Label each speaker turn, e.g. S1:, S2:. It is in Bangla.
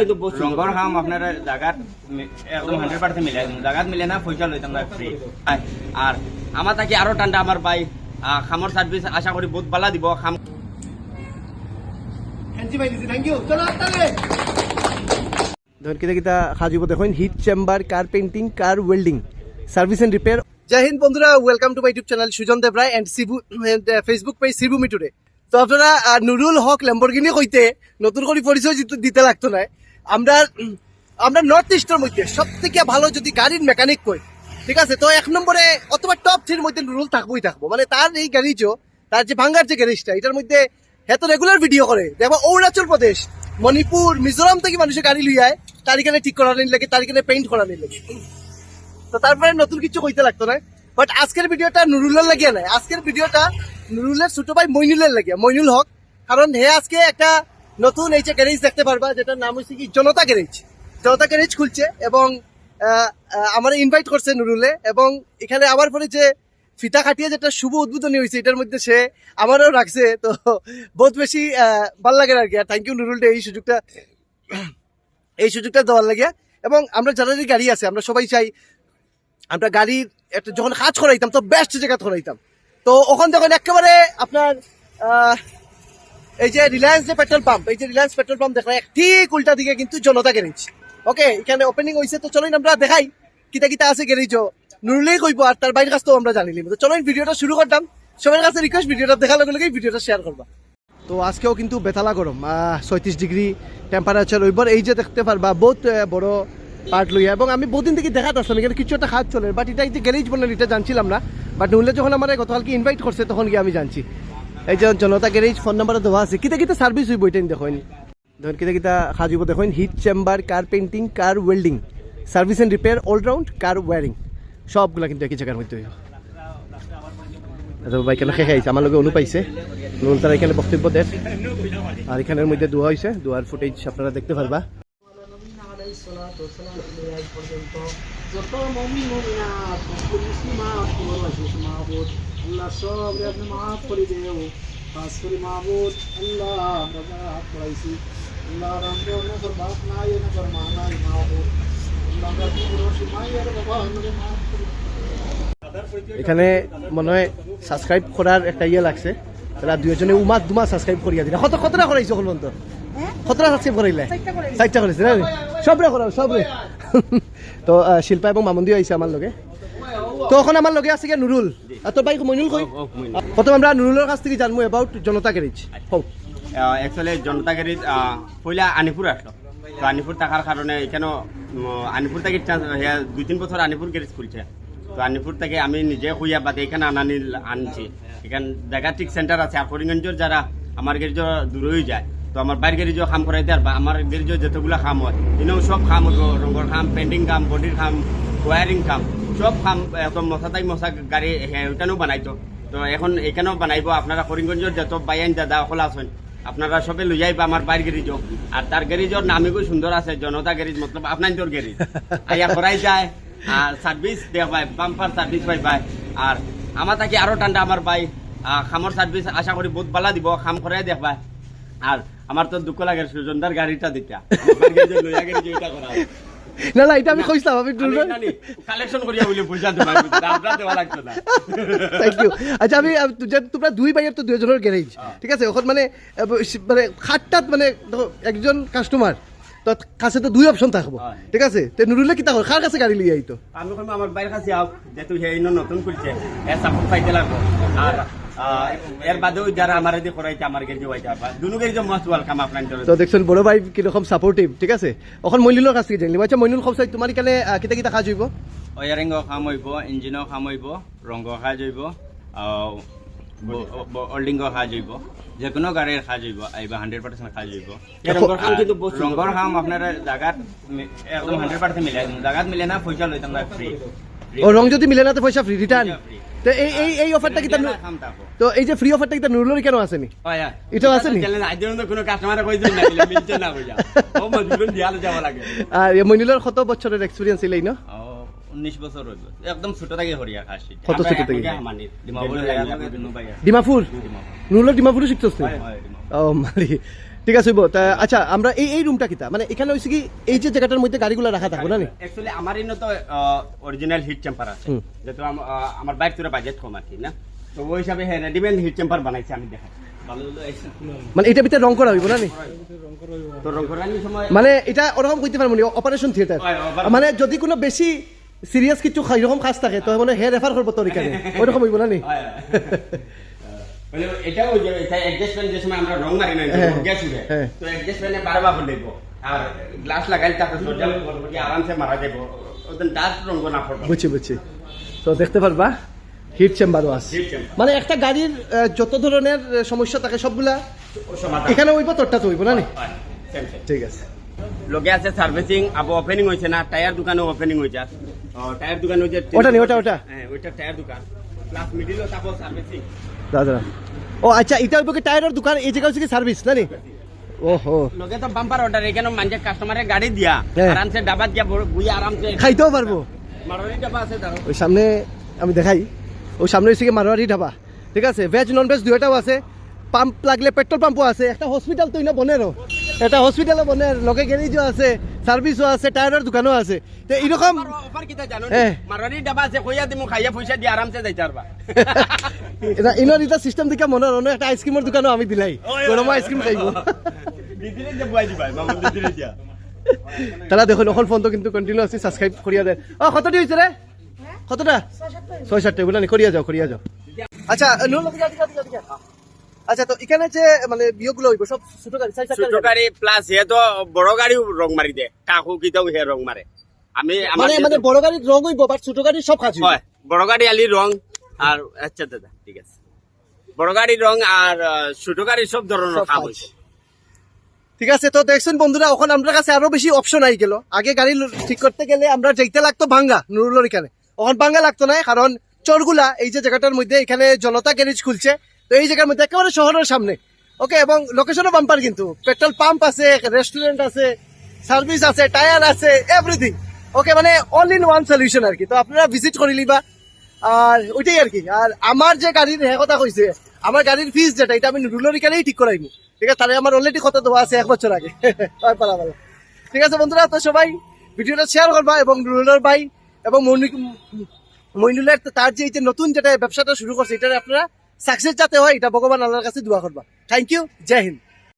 S1: কিন্তু।
S2: রঙর আপনার জায়গাত একদম হান্ড্রেড পার্সেন্ট মিলে জায়গাত মিলে না পয়সা লইতাম না ফ্রি আর আমার তাকে আরও টান্ডা আমার ভাই খামর সার্ভিস আশা করি বহুত বালা দিব খাম।
S3: ধর কিতা কিতা সাজিব দেখুন heat chamber car painting car welding service and repair Jai Hind বন্ধুরা welcome to my YouTube channel Sujan Deb Roy and Sibu Facebook page Sibu মিটুরে তো আপনারা নুরুল হক ল্যাম্বরগিনি কইতে নতুন করে পরিচয় দিতে- দিতে লাগতো না আমরা আমরা নর্থ ইস্টের মধ্যে সব থেকে ভালো যদি গাড়ির মেকানিক কই, ঠিক আছে? তো এক নম্বরে অথবা টপ থ্রির মধ্যে নুরুল থাকবোই থাকব। মানে তার এই গাড়িজও তার যে ভাঙ্গার যে গ্যারেজটা এটার মধ্যে এত রেগুলার ভিডিও করে। দেখো, অরুণাচল প্রদেশ, মণিপুর, মিজোরাম থেকে মানুষের গাড়ি লুই আয়, তার এখানে ঠিক করার লাগে, তার এখানে পেইন্ট করার লাগে। তো তারপরে নতুন কিছু কইতে লাগতো না। বাট আজকের ভিডিওটা নুরুলের লাগিয়ে নাই। আজকের ভিডিওটা নুরুলের ছোট ভাই মইনুলের লাগিয়ে মইনুল হক। কারণ হে আজকে একটা নতুন এই যে গ্যারেজ দেখতে পারবা, যেটার নাম হচ্ছে কি, জনতা গ্যারেজ জনতা গ্যারেজ খুলছে এবং আমার ইনভাইট করছে নুরুলে এবং এখানে আবার পরে যে ফিতা খাটিয়ে যেটা শুভ উদ্বোধনী হয়েছে এটার মধ্যে সে আমারও রাখছে। তো বহুত বেশি ভালো লাগে আর কি। আর থ্যাংক ইউ নুরুল এই সুযোগটা এই সুযোগটা দেওয়ার লাগে। এবং আমরা যাদের গাড়ি আছে, আমরা সবাই চাই, আমরা গাড়ির একটা যখন কাজ করাইতাম, তো বেস্ট জায়গা করাইতাম তো ওখান যখন একেবারে আপনার এই যে রিলায়েন্স যে পেট্রোল পাম্প এই যে রিলায়েন্স পেট্রোল পাম্প দেখলাম ঠিক উল্টা দিকে কিন্তু জনতা গ্যারেজ ওকে এখানে ওপেনিং হয়েছে তো চলুন আমরা দেখাই, কিতা কিতা আছে গ্যারেজ নুরুলেই কইবো আর তার বাইরের কাছ তো আমরা জানি তো চলুন ভিডিওটা শুরু করতাম। সবার কাছে রিকোয়েস্ট ভিডিওটা দেখার লগে লগেই ভিডিওটা শেয়ার করবা। তো আজকেও কিন্তু বেতালা গরম ছয়ত্রিশ ডিগ্রি টেম্পারেচার ওইবার এই যে দেখতে পারবা, বহুত বড় পার্ট লইয়া। এবং আমি বহুদিন থেকে দেখাত আসলাম, এখানে কিছু একটা খাত চলে বাট এটা যে গ্যারেজ বললেন এটা জানছিলাম না। বাট নুলে যখন আমার গতকালকে ইনভাইট করছে, তখন গিয়ে আমি জানছি। যে জনতা গ্যারেজ ফোন নাম্বার দেওয়া আছে। কিতা কিতা সার্ভিস হইব এটা দেখুন। ধর কিতা কিতা সাজিব দেখুন। Heat chamber car painting car welding service and repair all round car wiring সবগুলা কিন্তু একই জায়গার মধ্যে হইব। ভাই কেন শেষ আহিছে। আমার লগে অনু পাইছে তারা এখানে বক্তব্য দেন আর এখানের মধ্যে দোয়া হয়েছে দোয়ার ফুটেজ আপনারা দেখতে পারবা।
S4: যত মমিন সকল আল্লাহ সব রে আপনি মাফ করে দেও। খাস করে মাহবুদ আল্লাহ আমরা যারা হাত পড়াইছি আল্লাহ রামকে অন্য তোর বাপ নাই না তোর মা নাই মাহবুদ।
S3: এখানে মনে হয় সাবস্ক্রাইব করার একটা ইয়ে লাগছে। তারা দুজনে উমা দুমা সাবস্ক্রাইব করিয়া দিলে। কত কতটা করাইছো এখন পর্যন্ত? কতটা সাবস্ক্রাইব করাইলে? চারটা করাইছে। না? সবরে করাও সবরে। তো শিল্পা এবং মামন্দিও আইছে আমার লগে। তো এখন আমার লগে আছে গিয়া নুরুল আর তোর ভাই মইনুল কই প্রথম আমরা নুরুলের কাছ থেকে জানব অ্যাবাউট জনতা গ্যারেজ হোক
S2: অ্যাকচুয়ালি জনতা গাড়ির পয়লা আনিপুর আসলো। তো আনিপুর থাকার কারণে এখানে আনিপুর থেকে হ্যাঁ, দুই তিন বছর আনিপুর গ্যারেজ খুলছে। তো আনিপুর থেকে আমি নিজে খুঁয়া বাদে এখানে আনানি আনছি। এখানে জায়গা ঠিক সেন্টার আছে। আর করিমগঞ্জের যারা আমার গ্যারেজ দূরেই যায়। তো আমার বাইর গ্যারেজও কাম করাইতে আর বা আমার গ্যারেজও যতগুলো কাম হয়। এনেও সব কাম হইব রঙর কাম পেন্টিং কাম বডির কাম ওয়ারিং কাম সব কাম একদম মশাতাই মশা গাড়ি ওইখানেও বানাইতো। তো এখন এখানেও বানাইব, আপনারা করিমগঞ্জের যত বাইন দাদা সকল আছেন, আপনারা সবে লই যাইবা আমার বাইর গ্যারেজ আর তার গ্যারেজর নামে খুব সুন্দর আছে, জনতা গ্যারেজ মতলব আপনার তোর গ্যারেজ আইয়া করাই যায় আর সার্ভিস দেওয়া পায় বাম্পার সার্ভিস পাই পায়। আর আমার তাকে আরও টান্ডা আমার ভাই খামর সার্ভিস আশা করি বহুত বালা দিব, খাম করাই দেখবা আর আমার তো দুঃখ লাগে সুজনদার গাড়িটা দিতা লইয়া করা
S3: না না এটা আমি কইছিলাম আমি
S2: কালেকশন করিয়া বলে পয়সা দেবা আপনার দেওয়া লাগতো না।
S3: থ্যাংক ইউ আচ্ছা আমি যে তোমরা দুই ভাইয়ের তো দুজনের গ্যারেজ ঠিক আছে? ওখান মানে মানে খাটটাত মানে একজন কাস্টমার তো কাছে তো দুই অপশন থাকব ঠিক আছে? তো নুরুলে কি থাকো? কার কাছে গাড়ি লিয়ে আইতো?
S2: আমি কইম আমার বাইরের কাছে আও যেহেতু হে নতুন খুলছে এ সাপোর্ট পাইতে লাগবো। আর এর বাদেও যারা আমার এদি করাইছে আমার গেছে হইতে পারবা দুনু গেছে মস্ত ওয়েলকাম আপনার
S3: তো দেখছেন বড় ভাই কীরকম সাপোর্টিভ ঠিক আছে? ওখান মইনুলের কাছ থেকে জানলি আচ্ছা মইনুল খবসাই তোমার এখানে কিতা কিতা কাজ হইব?
S2: ওয়ারিং কাম হইব ইঞ্জিনও কাম হইব রঙ কাজ হইব ওল্ডিং কাজ হইব যে কোনো গাড়ির কাজ হইব আইবা হান্ড্রেড পার্সেন্ট কাজ হইব।
S1: এই রঙর কাম কিন্তু বহুত সুন্দর।
S2: কাম আপনার জায়গাত মি- একদম হান্ড্রেড পার্সেন্ট মিলে জায়গাত মিলে না পয়সা লইতাম না ফ্রি
S3: ও রং যদি মিলে না তো পয়সা ফ্রি রিটার্ন
S2: পয়সা free।
S3: তো এই এই এই অফারটা
S2: থাকো
S3: তো এই যে ফ্রি অফারটা কিতা নুরুলের কেন আসেনি?
S2: হ্যাঁ।
S3: এটাও
S2: কোনো কাস্টমারে কই দিন না মিলছে না বুঝা। ও মজুরন দিয়ালে যাব লাগে
S3: আর এই মইনুলের কত বছরের এক্সপিরিয়েন্স এলেই না?
S2: 19 বছর হইব একদম ছোট থেকে হরিয়া খাসি
S3: কত ছোট থেকে?
S2: ডিমাপুর
S3: ডিমাপুর নুরুলের ডিমাপুরে? শিখছস তুই
S2: ডিমাপুর।
S3: ও মারি। ঠিক আছে হইব। তা আচ্ছা আমরা এই এই রুমটা কিতা? মানে এখানে হয়েছে কি এই যে জায়গাটার মধ্যে গাড়িগুলো রাখা থাকব না
S2: অ্যাকচুয়ালি আমার ইনো তো অরিজিনাল হিট চেম্বার আছে। যেহেতু আমার বাইক তোরা বাজেট কম আর কি না? তো ওই হিসাবে হ্যাঁ রেডিমেড হিট চেম্বার বানাইছে আমি দেখা।
S3: মানে এটা ভিতরে রং করা হইব না নি?
S2: তো রং করার সময়?
S3: মানে এটা ওরকম কইতে পারব নি অপারেশন থিয়েটার মানে যদি কোনো বেশি সিরিয়াস কিছু এরকম কাজ থাকে তো মানে হে রেফার করব তোর এখানে। ওইরকম হইব না নি।
S2: মানে এটাও যে অ্যাডজাস্টমেন্ট যে সময় আমরা রং মারি না
S3: হ্যাঁ,
S2: গ্যাস উঠে।
S3: হ্যাঁ।
S2: তো অ্যাডজাস্টমেন্টে বারবার করে দেবো। আর গ্লাস লাগাইলে তারপর দরজা আরামসে মারা যাব ওদের ডার্ক রং না পড়বে
S3: বুঝছি বুঝছি। তো দেখতে পারবা হিট চেম্বারও আছে। মানে একটা গাড়ির যত ধরনের সমস্যা থাকে সবগুলা এখানে হইব তোরটা তো হইব না। ঠিক আছে।
S2: লগে আছে সার্ভিসিং আবার ওপেনিং হয়েছে না টায়ার দোকানে ওপেনিং হয়েছে টায়ার দোকান হয়েছে
S3: ওটা নি, ওটা, ওটা।
S2: হ্যাঁ ওইটা টায়ার দোকান। প্লাস মিডিল তারপর সার্ভিসিং
S3: দাদা ও আচ্ছা এটা হইব টায়ারের দোকান এই জায়গা হচ্ছে কি সার্ভিস না ওহো।
S2: লগে তো বাম্পার অর্ডার এখানে মানুষ কাস্টমারের গাড়ি দিয়া?
S3: হ্যাঁ।
S2: আরামসে ডাবাত গিয়া বুঝে আরামসে
S3: খাইতেও পারব।
S2: মারোয়ারি ডাবা আছে
S3: ওই সামনে আমি দেখাই। ওই সামনে হচ্ছে মারোয়ারি ধাবা ঠিক আছে? ভেজ নন ভেজ দুইটাও আছে। পাম্প লাগলে পেট্রোল পাম্পও আছে। একটা হসপিটাল তো বনে বনেরও। এটা হসপিটালও বনের লগে গ্যারেজও আছে সার্ভিসও আছে টায়ারের দোকানও আছে। তো এইরকম
S2: অফার কিটা জানো
S3: হ্যাঁ।
S2: মারোয়ারি ডাবা আছে কইয়া দিমু খাইয়া পয়সা দিয়ে আরামসে যাইতে পারবা
S3: এটা ইনার এটা সিস্টেম দিকে মনে হলো একটা আইসক্রিমের দোকানও আমি দিলাই। গরম আইসক্রিম খাইব।
S2: দিদিরে যে বুয়াই দিবা মামা দিদিরে দিয়া।
S3: তারা দেখুন অকল ফোনটো কিন্তু কন্টিনিউ আছে সাবস্ক্রাইব করিয়া দেয় ও কতটি হয়েছে রে কতটা? ছয় সাতটা বলে নি করিয়া যাও করিয়া যাও। আচ্ছা নুন আচ্ছা তো এখানে যে মানে হইব সব ছোট গাড়ি
S2: ছোট
S3: গাড়ি।
S2: প্লাস হে তো বড় গাড়িও রং মারি দে। কাকু কিতাও হে রং মারে। আমি
S3: মানে মানে বড় গাড়ির রং হইব বাট ছোট গাড়ির সব কাজ
S2: হয়। বড় গাড়ি আলি রং আর আচ্ছা দাদা ঠিক আছে। বড় গাড়ির রং আর ছোট গাড়ির সব ধরনের
S3: কাজ।
S2: হইছে।
S3: ঠিক আছে তো দেখছেন বন্ধুরা এখন আমার কাছে আরও বেশি অপশন আই গেল। আগে গাড়ি ঠিক করতে গেলে আমরা যাইতে লাগতো ভাঙ্গা নুরুলোর এখানে। এখন ভাঙ্গা লাগতো না কারণ চরগুলা এই যে জায়গাটার মধ্যে এখানে জনতা গ্যারেজ খুলছে। তো এই জায়গার মধ্যে একেবারে শহরের সামনে ওকে এবং লোকেশনও বাম্পার কিন্তু পেট্রোল পাম্প আছে রেস্টুরেন্ট আছে সার্ভিস আছে টায়ার আছে এভরিথিং ওকে মানে অল ইন ওয়ান সলিউশন আর কি তো আপনারা ভিজিট করে লিবা আর ওইটাই আর কি আর আমার যে গাড়ির হ্যাঁ কথা কইছে আমার গাড়ির ফিস যেটা এটা আমি নুরুলোর এখানেই ঠিক করাইনি ঠিক আছে তাহলে আমার অলরেডি কথা দেওয়া আছে এক বছর আগে হয় পালা পালা ঠিক আছে বন্ধুরা তো সবাই ভিডিওটা শেয়ার করবা এবং রুলার ভাই এবং মইনুলের তার যে এই যে নতুন যেটা ব্যবসাটা শুরু করছে এটা আপনারা সাকসেস যাতে হয় এটা ভগবান আল্লাহর কাছে দোয়া করবা। Thank you Joy Hind